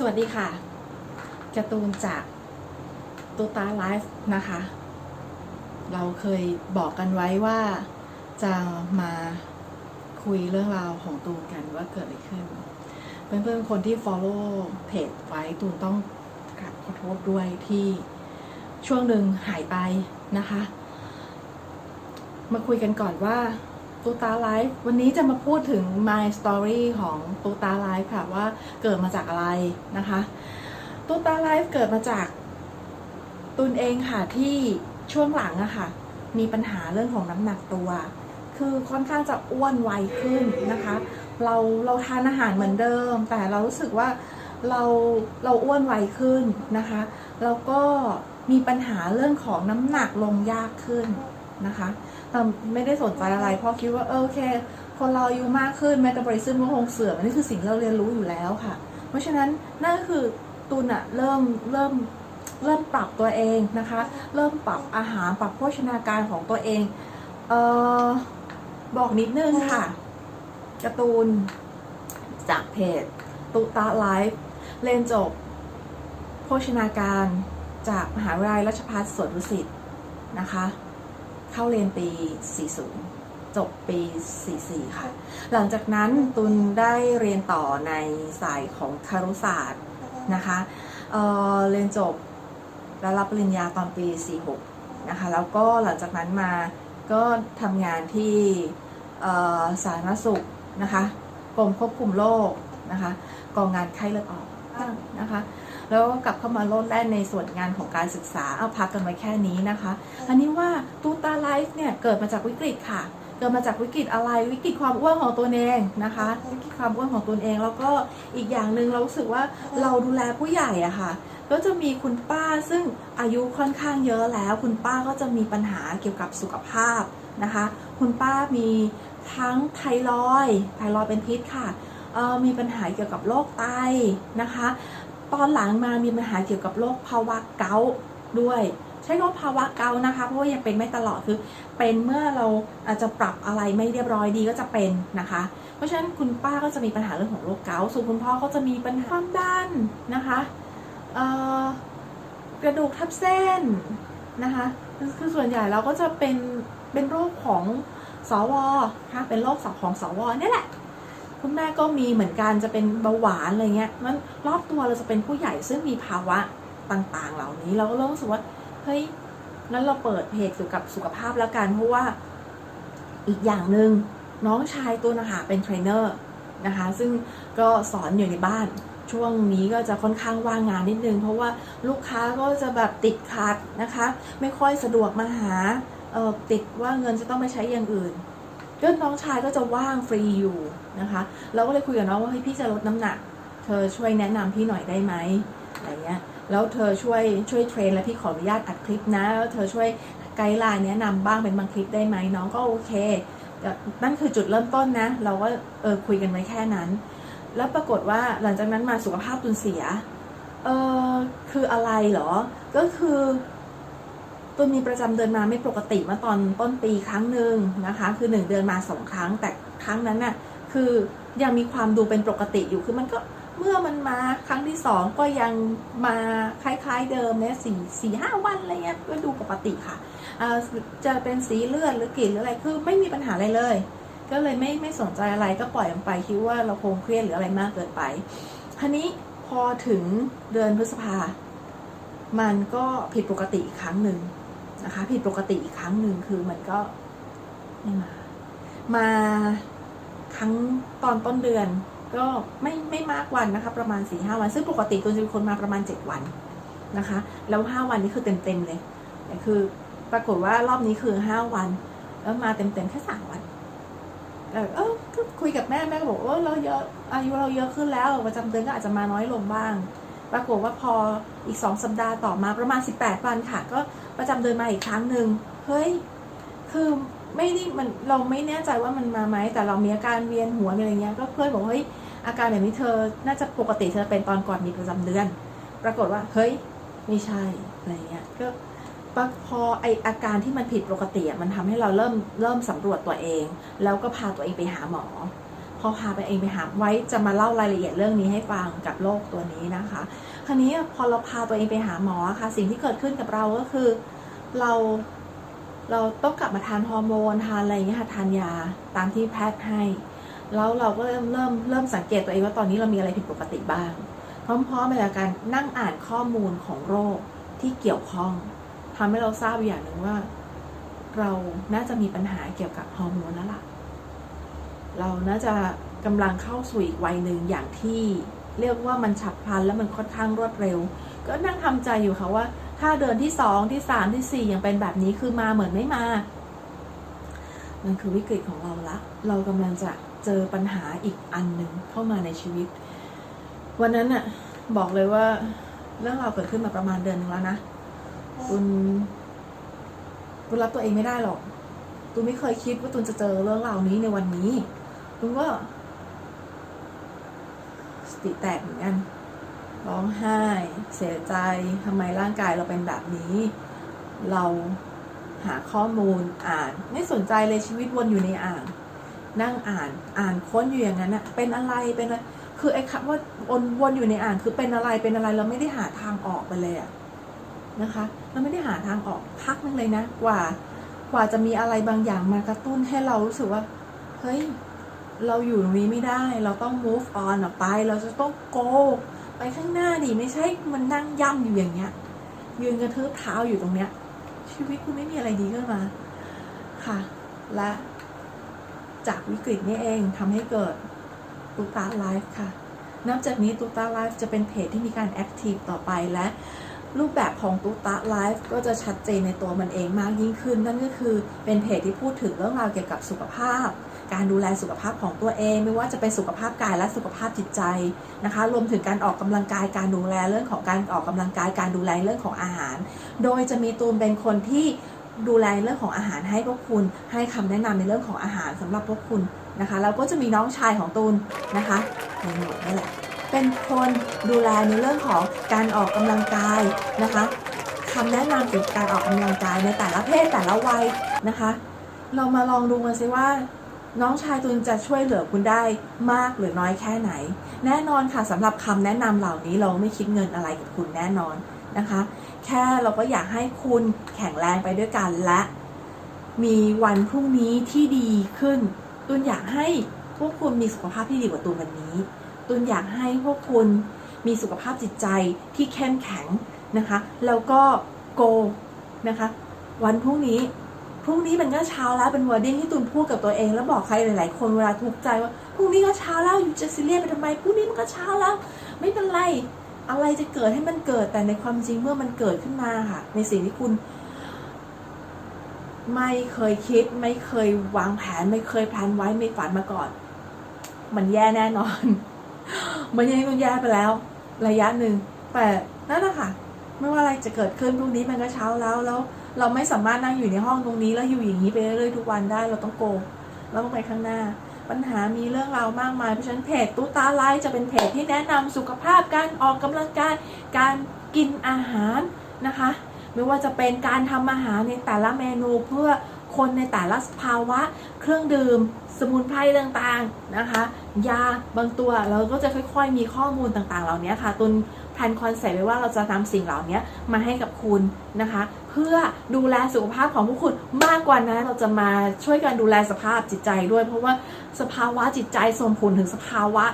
สวัสดีค่ะการ์ตูนจากตูตาไลฟ์นะคะ เราเคยบอกกันไว้ว่าจะมาคุยเรื่องราวของตูนกันว่าเกิดอะไรขึ้น เพื่อนๆ คนที่ follow เพจไว้ตูนต้องกราบขอโทษด้วยที่ช่วงหนึ่งหายไปนะคะ มาคุยกันก่อนว่า ตูตาไลฟ์วันนี้จะมาพูดถึง my story ของตูตาไลฟ์ค่ะว่าเกิดมาจากอะไรนะคะตูตาไลฟ์เกิดมาจากตูนเองค่ะที่ช่วงหลังอะค่ะ มีปัญหาเรื่องของน้ำหนักตัว คือค่อนข้างจะอ้วนไวขึ้นนะคะ เราเราทานอาหารเหมือนเดิม แต่เรารู้สึกว่าเราเราอ้วนไวขึ้นนะคะแล้วก็มีปัญหาเรื่องของน้ำหนักลงยากขึ้นนะคะ แต่ไม่ได้สนใจอะไร เพราะคิดว่าเออโอเค คนเราอายุมากขึ้นเมตาบอลิซึมก็คงเสื่อมอันนี้คือสิ่งที่เราเรียนรู้อยู่แล้วค่ะ เพราะฉะนั้นนั่นก็คือตูนอะเริ่มเริ่มเริ่มปรับตัวเองนะคะ เริ่มปรับอาหารปรับโภชนาการของตัวเองเออบอกนิดนึงค่ะกร์ตูนจากเพจตุตาไลฟ์เรียนจบ โภชนาการจากมหาวิทยาลัยราชภัฏสวนดุสิตนะคะ เข้าเรียนปี 40 จบปี 44 ค่ะ หลังจากนั้นตุนได้เรียนต่อในสายของคารุศาสตร์นะคะเเรียนจบแล้วรับปริญญาตอนปี 46 นะคะ แล้วก็หลังจากนั้นมาก็ทำงานที่สาธารณสุขนะคะกรมควบคุมโรคนะคะกองงานไข้เลือดออกนะคะ แล้วกลับเข้ามาโลดแล่นในส่วนงานของการศึกษาเอาพักกันไว้แค่นี้นะคะ อันนี้ว่าตูตาไลฟ์เนี่ยเกิดมาจากวิกฤตค่ะ เกิดมาจากวิกฤตอะไรวิกฤตความอ้วนของตัวเองนะคะวิกฤตความอ้วนของตัวเอง แล้วก็อีกอย่างหนึ่งเรารู้สึกว่าเราดูแลผู้ใหญ่อะค่ะก็จะมีคุณป้าซึ่งอายุค่อนข้างเยอะแล้ว คุณป้าก็จะมีปัญหาเกี่ยวกับสุขภาพนะคะ คุณป้ามีทั้งไทรอยด์ไทรอยด์เป็นพิษค่ะออมีปัญหาเกี่ยวกับโรคไตนะคะ ตอนหลังมามีปัญหาเกี่ยวกับโรคภาวะเกาต์ด้วยใช้คำว่าภาวะเกานะคะ เพราะว่ายังเป็นไม่ตลอดคือเป็นเมื่อเราอาจจะปรับอะไรไม่เรียบร้อยดีก็จะเป็นนะคะ เพราะฉะนั้นคุณป้าก็จะมีปัญหาเรื่องของโรคเกาส่วนคุณพ่อก็จะมีปัญหาความดันนะคะกระดูกทับเส้นนะคะคือส่วนใหญ่เราก็จะเป็นเป็นโรคของสวค่ะเป็นโรคของสวนี่แหละ คุณแม่ก็มีเหมือนกันจะเป็นเบาหวานอะไรเงี้ยมันรอบตัวเราจะเป็นผู้ใหญ่ซึ่งมีภาวะต่างๆ เหล่านี้เราก็เริ่มรู้สึกว่าเฮ้ยงั้นเราเปิดเพจเกี่ยวกับสุขภาพแล้วกันเพราะว่าอีกอย่างหนึ่งน้องชายตัวนะคะเป็นเทรนเนอร์นะคะซึ่งก็สอนอยู่ในบ้าน ช่วงนี้ก็จะค่อนข้างว่างงานนิดนึง เพราะว่าลูกค้าก็จะแบบติดขัดนะคะ ไม่ค่อยสะดวกมาหาเออติดว่าเงินจะต้องไปใช้อย่างอื่น ก็น้องชายก็จะว่างฟรีอยู่นะคะเราก็เลยคุยกับน้องว่าเฮ้ยพี่จะลดน้ำหนัก เธอช่วยแนะนำพี่หน่อยได้ไหมอะไรเงี้ยแล้วเธอช่วยช่วยเทรน แล้วพี่ขออนุญาตอัดคลิปนะแล้วเธอช่วยไกด์ไลน์แนะนำบ้างเป็นบางคลิปได้ไหมน้องก็โอเคนั่นคือจุดเริ่มต้นนะ เราก็เออคุยกันไว้แค่นั้น แล้วปรากฏว่าหลังจากนั้นมาสุขภาพตุนเสียเออคืออะไรเหรอ ก็คือ ตัวมีประจำเดือนมาไม่ปกติมื่อตอนต้นปีครั้งหนึ่งนะคะ คือหนึ่งเดือนมาสองครั้ง แต่ครั้งนั้นน่ะคือยังมีความดูเป็นปกติอยู่คือมันก็เมื่อมันมาครั้งที่สองก็ยังมาคล้ายๆเดิมเนี่ยสี่สี่ห้าวันอะไรเงี้ยก็ดูปกติค่ะอ่าจะเป็นสีเลือดหรือกลิ่นหรืออะไรคือไม่มีปัญหาอะไรเลย ก็เลยไม่ไม่สนใจอะไรก็ปล่อยมันไปคิดว่าเราคงเครียดหรืออะไรมากเกินไปทีนี้พอถึงเดือนพฤษภา มันก็ผิดปกติอีกครั้งหนึ่ง นะคะ ผิดปกติอีกครั้งหนึ่งคือมันก็ไม่มา มาครั้งตอนต้นเดือน ก็ไม่ไม่มากวันนะคะ ประมาณสี่ห้าวัน ซึ่งปกติคุณจะเป็นคนมาประมาณเจ็ดวันนะคะ แล้วห้าวันนี้คือเต็มเต็มเลยแต่คือปรากฏว่ารอบนี้คือห้าวัน แล้วมาเต็มเต็มแค่สามวันเออเออคุยกับแม่แม่ก็บอกว่าเราเยอะอายุเราเยอะขึ้นแล้วประจำเดือนก็อาจจะมาน้อยลงบ้าง ปรากฏว่าพออีกสองสัปดาห์ต่อมาประมาณสิบแปดวันค่ะ ก็ประจำเดือนมาอีกครั้งหนึ่งเฮ้ยคือไม่ได้มันเราไม่แน่ใจว่ามันมาไหมแต่เรามีอาการเวียนหัวอะไรเงี้ยก็เพื่อนบอกเฮ้ยอาการแบบนี้เธอน่าจะปกติเธอเป็นตอนก่อนมีประจำเดือน ปรากฏว่าเฮ้ยไม่ใช่อะไรเงี้ยก็พอไออาการที่มันผิดปกติมันทำให้เราเริ่มเริ่มสำรวจตัวเอง แล้วก็พาตัวเองไปหาหมอ พอพาไปเองไปหาไว้จะมาเล่ารายละเอียดเรื่องนี้ให้ฟังกับโรคตัวนี้นะคะ คราวนี้พอเราพาตัวเองไปหาหมอค่ะ สิ่งที่เกิดขึ้นกับเราก็คือ เราเราต้องกลับมาทานฮอร์โมนทานอะไรอย่างเงี้ยค่ะทานยาตามที่แพทย์ให้ แล้วเราก็เริ่มเริ่มเริ่มสังเกตตัวเองว่าตอนนี้เรามีอะไรผิดปกติบ้าง พร้อมๆไปกับการนั่งอ่านข้อมูลของโรคที่เกี่ยวข้องทำให้เราทราบอย่างหนึ่งว่า เราน่าจะมีปัญหาเกี่ยวกับฮอร์โมนแล้วล่ะ เราน่าจะกำลังเข้าสู่อีกวัยหนึ่งอย่างที่เรียกว่ามันฉับพลันและมันค่อนข้างรวดเร็ว ก็นั่งทำใจอยู่ค่ะว่า ถ้าเดินที่สองที่สามที่สี่ยังเป็นแบบนี้คือมาเหมือนไม่มา มันคือวิกฤตของเราละ เรากำลังจะเจอปัญหาอีกอันหนึ่งเข้ามาในชีวิต วันนั้นอะบอกเลยว่า เรื่องราวเกิดขึ้นมาประมาณเดือนหนึ่งแล้วนะคุณคุณรับตัวเองไม่ได้หรอกตูนไม่เคยคิดว่าตูนจะเจอเรื่องราวนี้ในวันนี้ ตูนก็สติแตกเหมือนกัน ร้องไห้ เสียใจทำไมร่างกายเราเป็นแบบนี้ เราหาข้อมูลอ่าน ไม่สนใจเลยชีวิตวนอยู่ในอ่าง นั่งอ่านอ่านค้นอยู่อย่างนั้นนะเป็นอะไรเป็นอะไรคือไอ้คำว่าวนวนอยู่ในอ่างคือเป็นอะไรเป็นอะไรเราไม่ได้หาทางออกไปเลยอะนะคะ เราไม่ได้หาทางออกพักนึงเลยนะ กว่ากว่าจะมีอะไรบางอย่างมากระตุ้นให้เรารู้สึกว่า เฮ้ย เราอยู่ตรงนี้ไม่ได้ เราต้อง move on ออกไป เราจะต้อง go ไปข้างหน้าดิไม่ใช่มันนั่งย่ำอยู่อย่างเงี้ย ยืนกระทืบเท้าอยู่ตรงเนี้ย ชีวิตคุณไม่มีอะไรดีขึ้นมา ค่ะ และจากวิกฤตนี้เองทำให้เกิดตูตาไลฟ์ค่ะ นับจากนี้ตูตาไลฟ์จะเป็นเพจที่มีการแอคทีฟต่อไปและรูปแบบของตูตาไลฟ์ก็จะชัดเจนในตัวมันเองมากยิ่งขึ้น นั่นก็คือเป็นเพจที่พูดถึงเรื่องราวเกี่ยวกับสุขภาพ การดูแลสุขภาพของตัวเอง ไม่ว่าจะเป็นสุขภาพกายและสุขภาพจิตใจนะคะ รวมถึงการออกกำลังกายการดูแลเรื่องของการออกกำลังกายการดูแลเรื่องของอาหาร โดยจะมีตูนเป็นคนที่ดูแลเรื่องของอาหารให้พวกคุณ ให้คำแนะนำในเรื่องของอาหารสำหรับพวกคุณนะคะแล้วก็จะมีน้องชายของตูนนะคะในหมวดนี่แหละเป็นคนดูแลในเรื่องของการออกกำลังกายนะคะคำแนะนำเกี่ยวกับการออกกำลังกายในแต่ละเพศแต่ละวัยนะคะ เรามาลองดูกันซิว่า น้องชายตุนจะช่วยเหลือคุณได้มากหรือน้อยแค่ไหน แน่นอนค่ะสำหรับคำแนะนำเหล่านี้เราไม่คิดเงินอะไรกับคุณแน่นอนนะคะ แค่เราก็อยากให้คุณแข็งแรงไปด้วยกันและ มีวันพรุ่งนี้ที่ดีขึ้น ตุนอยากให้พวกคุณมีสุขภาพที่ดีกว่าตุนวันนี้ ตุนอยากให้พวกคุณมีสุขภาพจิตใจที่เข้มแข็งนะคะ แล้วก็โกนะคะ วันพรุ่งนี้ รุ่งนี้มันก็เช้าแล้วเป็นวอร์ดิ้งที่ตุนพูดกับตัวเอง แล้วบอกใครหลาย ๆ คนเวลาทุกข์ใจว่าพรุ่งนี้ก็เช้าแล้วอยู่จะซีเรียสไปทำไมพรุ่งนี้มันก็เช้าแล้ว ไม่เป็นไรอะไรจะเกิดให้มันเกิดแต่ในความจริงเมื่อมันเกิดขึ้นมาค่ะ ในสิ่งที่คุณ ไม่เคยคิด ไม่เคยวางแผน ไม่เคยแพลนไว้ไม่ฝันมาก่อน มันแย่แน่นอน มันยังคุณแย่ไปแล้ว ระยะหนึ่งแต่นั่นแหละค่ะ ไม่ว่าอะไรจะเกิดขึ้นพรุ่งนี้มันก็เช้าแล้วแล้วเราไม่สามารถนั่งอยู่ในห้องตรงนี้แล้วอยู่อย่างนี้ไปเรื่อยๆทุกวันได้เราต้องโกเราต้องไปข้างหน้า ปัญหามีเรื่องราวมากมายเพราะฉะนั้นเพจตู้ตาไลฟ์จะเป็นเพจที่แนะนำสุขภาพการออกกำลังกายการกินอาหารนะคะ ไม่ว่าจะเป็นการทำอาหารในแต่ละเมนูเพื่อคนในแต่ละภาวะ เครื่องดื่ม สมุนไพรต่างๆนะคะ ยาบางตัวเราก็จะค่อย ๆ มีข้อมูลต่างๆ เหล่านี้ค่ะตุน แพลนคอนเซ็ปต์ไว้ว่าเราจะนำสิ่งเหล่านี้มาให้กับคุณนะคะ เพื่อดูแลสุขภาพของผู้คุณมากกว่านั้นเราจะมาช่วยกันดูแลสภาพจิตใจด้วย เพราะว่าสภาวะจิตใจส่งผลถึงสภาวะ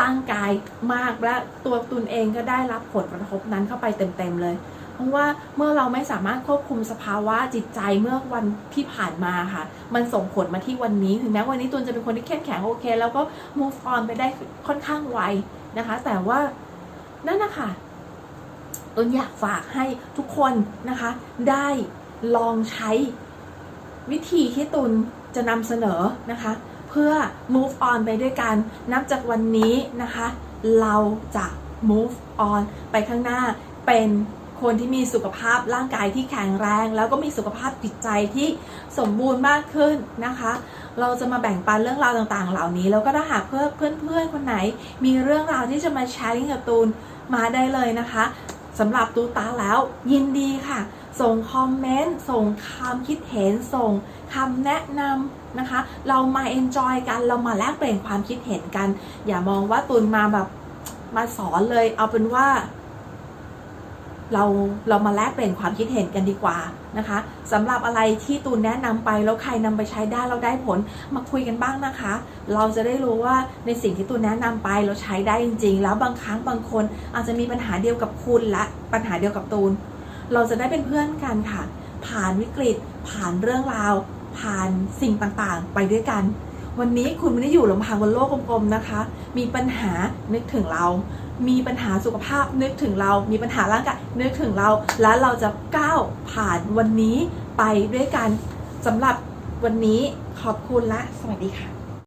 ร่างกายมากและตัวตุนเองก็ได้รับผลกระทบนั้นเข้าไปเต็มๆเลย เพราะว่าเมื่อเราไม่สามารถควบคุมสภาวะจิตใจเมื่อวันที่ผ่านมาค่ะ มันส่งผลมาที่วันนี้ ถึงแม้วันนี้ตุนจะเป็นคนที่เข้มแข็งโอเค แล้วก็ move on ไปได้ค่อนข้างไวนะคะ แต่ว่า นั่นนะคะตนอยากฝากให้ทุกคนนะคะ ได้ลองใช้วิธีที่ตุนจะนำเสนอนะคะ เพื่อ move on ไปด้วยกัน นับจากวันนี้นะคะ เราจะ move on ไปข้างหน้าเป็นคนที่มีสุขภาพร่างกายที่แข็งแรง แล้วก็มีสุขภาพจิตใจที่สมบูรณ์มากขึ้นนะคะ เราจะมาแบ่งปันเรื่องราวต่างๆ เหล่านี้ แล้วก็ถ้าหากเพื่อนเพื่อนๆคนไหน มีเรื่องราวที่จะมาแชร์กับตูน มาได้เลยนะคะสำหรับตูตาแล้วยินดีค่ะ ส่งคอมเมนต์ส่งคำคิดเห็นส่งคำแนะนำนะคะ เรามาเอนจอยกันเรามาแลกเปลี่ยนความคิดเห็นกัน อย่ามองว่าตุนมาแบบมาสอนเลย เอาเป็นว่า เราเรามาแลกเปลี่ยนความคิดเห็นกันดีกว่านะคะสำหรับอะไรที่ตูนแนะนำไปแล้วใครนำไปใช้ได้เราได้ผลมาคุยกันบ้างนะคะ เราจะได้รู้ว่าในสิ่งที่ตูนแนะนำไปเราใช้ได้จริง ๆ แล้วบางครั้งบางคนอาจจะมีปัญหาเดียวกับคุณและปัญหาเดียวกับตูน เราจะได้เป็นเพื่อนกันค่ะ ผ่านวิกฤต ผ่านเรื่องราว ผ่านสิ่งต่างๆ ไปด้วยกัน วันนี้คุณไม่ได้อยู่ลำพังบนโลกกลมๆนะคะ มีปัญหานึกถึงเรา มีปัญหาสุขภาพนึกถึงเรา มีปัญหาร่างกายนึกถึงเรา แล้วเราจะก้าวผ่านวันนี้ไปด้วยกันสำหรับวันนี้ขอบคุณและสวัสดีค่ะ